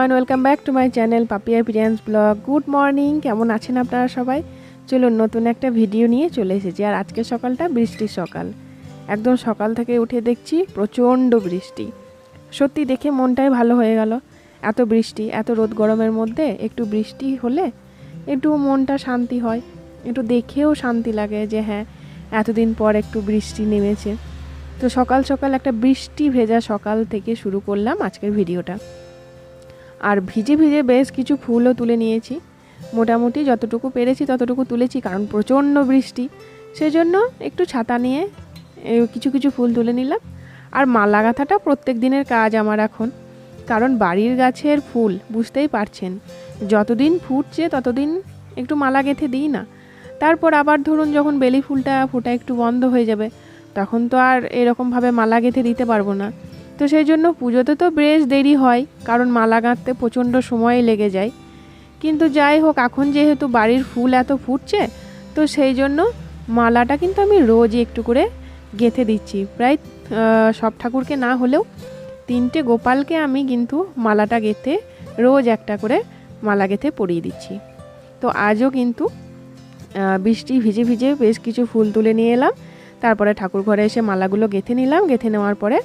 Everyone welcome back to my channel Papiya Priyans blog good morning কেমন আছেন আপনারা সবাই? চলুন, নতুন একটা ভিডিও নিয়ে চলে এসেছি। আর আজকের সকালটা বৃষ্টির সকাল। একদম সকাল থেকে উঠে দেখছি প্রচণ্ড বৃষ্টি। সত্যি দেখে মনটাই ভালো হয়ে গেল। এত বৃষ্টি, এত রোদ গরমের মধ্যে একটু বৃষ্টি হলে একটু মনটা শান্তি হয়। একটু দেখেও শান্তি লাগে যে হ্যাঁ এতদিন পর একটু বৃষ্টি নেমেছে। তো সকাল সকাল একটা বৃষ্টি ভেজা সকাল থেকে শুরু করলাম আজকের ভিডিওটা আর ভিজে ভিজে বেশ কিছু ফুলও তুলে নিয়েছি। মোটামুটি যতটুকু পেরেছি ততটুকু তুলেছি, কারণ প্রচণ্ড বৃষ্টি। সেজন্য একটু ছাতা নিয়ে কিছু কিছু ফুল তুলে নিলাম। আর মালা গাঁথাটা প্রত্যেক দিনের কাজ আমার এখন। কারণ বাড়ির গাছের ফুল বুঝতেই পারছেন, যতদিন ফুটছে ততদিন একটু মালা গেঁথে দিই না। তারপর আবার ধরুন যখন বেলি ফুলটা ফোটা একটু বন্ধ হয়ে যাবে, তখন তো আর এরকমভাবে মালা গেঁথে দিতে পারব না। তো সেই জন্য পুজোতে তো বেশ দেরি হয়, কারণ মালা গাঁথতে প্রচণ্ড সময় লেগে যায়। কিন্তু যাই হোক, এখন যেহেতু বাড়ির ফুল এত ফুটছে, তো সেই জন্য মালাটা কিন্তু আমি রোজই একটু করে গেঁথে দিচ্ছি। প্রায় সব ঠাকুরকে না হলেও তিনটে গোপালকে আমি কিন্তু মালাটা গেঁথে রোজ একটা করে মালা গেঁথে পরিয়ে দিচ্ছি। তো আজও কিন্তু বৃষ্টি ভিজে ভিজে বেশ কিছু ফুল তুলে নিয়ে এলাম। তারপরে ঠাকুর ঘরে এসে মালাগুলো গেঁথে নিলাম। গেঁথে নেওয়ার পরে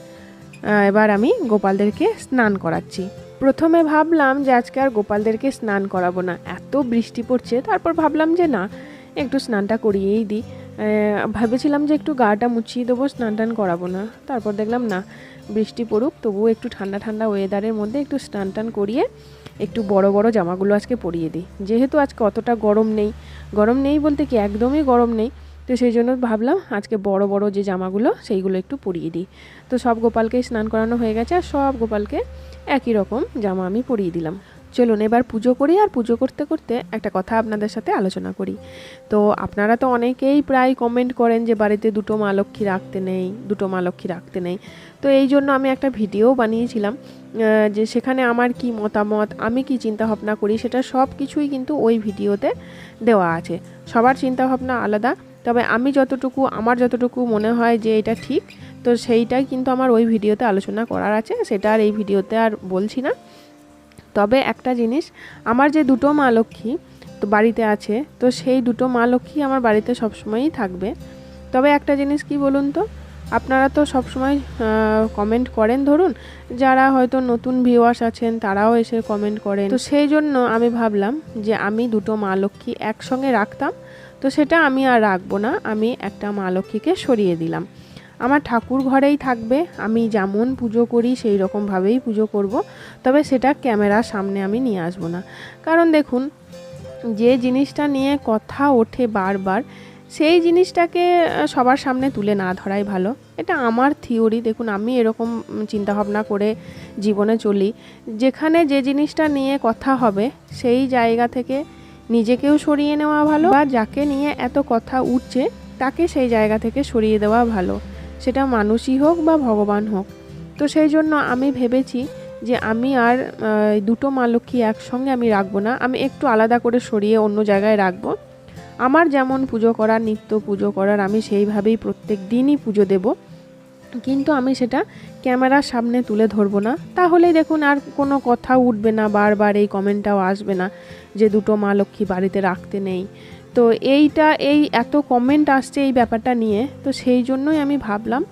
এবার আমি গোপালদেরকে স্নান করাচ্ছি। প্রথমে ভাবলাম যে আজকে আর গোপালদেরকে স্নান করাবো না। এত বৃষ্টি পড়ছে, তারপর ভাবলাম যে না, একটু স্নানটা করিয়েই দিই। ভেবেছিলাম যে একটু গাটা মুছিয়ে দেবো স্নান টান করাবো না। তারপর দেখলাম না, বৃষ্টি পড়ুক, তবুও একটু ঠান্ডা ঠান্ডা ওয়েদারের মধ্যে একটু স্নান টান করিয়ে একটু বড় বড় জামাগুলো আজকে পরিয়ে দিই। যেহেতু আজকে অতটা গরম নেই। গরম নেই বলতে কি, একদমই গরম নেই। তো সেই জন্য ভাবলাম আজকে বড় বড় যে জামাগুলো, সেইগুলো একটু পরিয়ে দিই। তো সব গোপালকেই স্নান করানো হয়ে গেছে আর সব গোপালকে একই রকম জামা আমি পরিয়ে দিলাম। চলুন এবার পুজো করি আর পুজো করতে করতে একটা কথা আপনাদের সাথে আলোচনা করি। তো আপনারা তো অনেকেই প্রায় কমেন্ট করেন যে বাড়িতে দুটো মা লক্ষ্মী রাখতে নেই, দুটো মা লক্ষ্মী রাখতে নেই। তো এই জন্য আমি একটা ভিডিও বানিয়েছিলাম যে সেখানে আমার কি মতামত, আমি কি চিন্তা ভাবনা করি, সেটা সব কিছুই কিন্তু ওই ভিডিওতে দেওয়া আছে। সবার চিন্তা ভাবনা আলাদা তবে আমি যতটুকু, আমার যতটুকু মনে হয় যে এটা ঠিক, তো সেইটাই কিন্তু আমার ওই ভিডিওতে আলোচনা করার আছে, সেটা আর এই ভিডিওতে আর বলছি না। তবে একটা জিনিস, আমার যে দুটো মা লক্ষ্মী তো বাড়িতে আছে, তো সেই দুটো মা লক্ষ্মী আমার বাড়িতে সবসময়ই থাকবে। তবে একটা জিনিস কি বলুন তো, আপনারা তো সবসময় কমেন্ট করেন ধরুন, যারা হয়তো নতুন ভিউয়ার্স আছেন তারাও এসে কমেন্ট করেন। তো সেই জন্য আমি ভাবলাম যে আমি দুটো মা লক্ষ্মী একসঙ্গে রাখতাম তো সেটা আমি আর রাখব না, আমি একটা মা লক্ষ্মীকে সরিয়ে দিলাম। আমার ঠাকুর ঘরেই থাকবে, আমি যেমন পুজো করি সেই রকমভাবেই পুজো করব, তবে সেটা ক্যামেরার সামনে আমি নিয়ে আসব না। কারণ দেখুন, যে জিনিসটা নিয়ে কথা ওঠে বারবার, সেই জিনিসটাকে সবার সামনে তুলে না ধরাই ভালো। এটা আমার থিওরি, দেখুন আমি এরকম চিন্তাভাবনা করে জীবনে চলি। যেখানে যে জিনিসটা নিয়ে কথা হবে, সেই জায়গা থেকে নিজেকেও সরিয়ে নেওয়া ভালো বা যাকে নিয়ে এত কথা উঠছে, তাকে সেই জায়গা থেকে সরিয়ে দেওয়া ভালো। সেটা মানুষই হোক বা ভগবান হোক। তো সেই জন্য আমি ভেবেছি যে আমি আর দুটো মা লক্ষ্মী একসঙ্গে আমি রাখব না। আমি একটু আলাদা করে সরিয়ে অন্য জায়গায় রাখব। আমার যেমন পুজো করার, নিত্য পুজো করার, আমি সেইভাবেই প্রত্যেক দিনই পুজো দেব। কিন্তু আমি সেটা ক্যামেরার সামনে তুলে ধরবো না। তাহলেই দেখুন আর কোনো কথা উঠবে না, বারবার এই কমেন্টটাও আসবে না যে দুটো মা লক্ষ্মী বাড়িতে রাখতে নেই। তো এইটা, এই এত কমেন্ট আসছে এই ব্যাপারটা নিয়ে, তো সেই জন্যই আমি ভাবলাম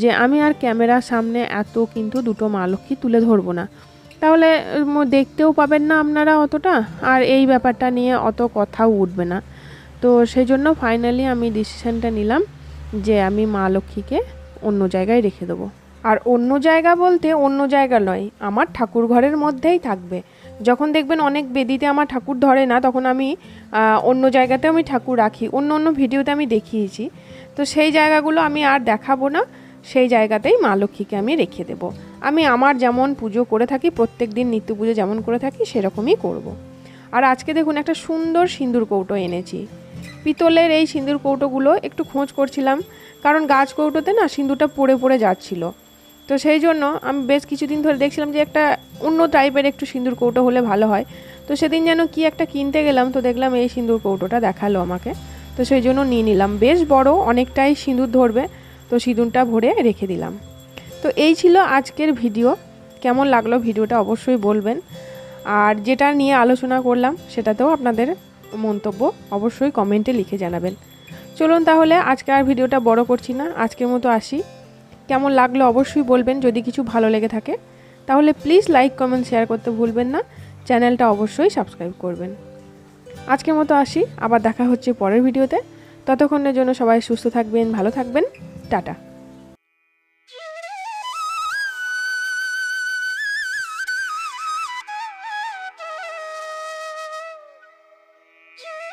যে আমি আর ক্যামেরার সামনে এত কিন্তু দুটো মা লক্ষ্মী তুলে ধরবো না। তাহলে দেখতেও পাবেন না আপনারা অতটা, আর এই ব্যাপারটা নিয়ে অত কথাও উঠবে না। তো সেই জন্য ফাইনালি আমি ডিসিশনটা নিলাম যে আমি মা লক্ষ্মীকে অন্য জায়গায় রেখে দেবো। আর অন্য জায়গা বলতে অন্য জায়গা নয়, আমার ঠাকুর ঘরের মধ্যেই থাকবে। যখন দেখবেন অনেক বেদিতে আমার ঠাকুর ধরে না, তখন আমি অন্য জায়গাতে আমি ঠাকুর রাখি, অন্য অন্য ভিডিওতে আমি দেখিয়েছি। তো সেই জায়গাগুলো আমি আর দেখাবো না, সেই জায়গাতেই মা লক্ষ্মীকে আমি রেখে দেবো। আমি আমার যেমন পুজো করে থাকি, প্রত্যেক দিন নিত্য পুজো যেমন করে থাকি, সেরকমই করব। আর আজকে দেখুন একটা সুন্দর সিঁদুর কৌটো এনেছি। পিতলের এই সিঁদুর কৌটোগুলো একটু খোঁজ করছিলাম, কারণ গাছ কৌটোতে না সিঁদুরটা পড়ে পড়ে যাচ্ছিল। তো সেই জন্য আমি বেশ কিছুদিন ধরে দেখছিলাম যে একটা অন্য টাইপের একটু সিঁদুর কৌটো হলে ভালো হয়। তো সেদিন যেন কি একটা কিনতে গেলাম, তো দেখলাম এই সিঁদুর কৌটোটা দেখাল আমাকে। তো সেই জন্য নিয়ে নিলাম। বেশ বড়, অনেকটাই সিঁদুর ধরবে, তো সিঁদুরটা ভরে রেখে দিলাম। তো এই ছিল আজকের ভিডিও। কেমন লাগল ভিডিওটা অবশ্যই বলবেন। আর যেটা নিয়ে আলোচনা করলাম, সেটাতেও আপনাদের মন্তব্য অবশ্যই কমেন্টে লিখে জানাবেন। চলুন তাহলে আজকে আর ভিডিওটা বড় করছি না, আজকের মতো আসি। কেমন লাগল অবশ্যই বলবেন, যদি কিছু ভালো লেগে থাকে, তাহলে প্লিজ লাইক কমেন্ট শেয়ার করতে ভুলবেন না, চ্যানেলটা অবশ্যই সাবস্ক্রাইব করবেন। আজকের মতো আসি, আবার দেখা হচ্ছে পরের ভিডিওতে। ততক্ষণের জন্য সবাই সুস্থ থাকবেন, ভালো থাকবেন, টাটা। Teacher!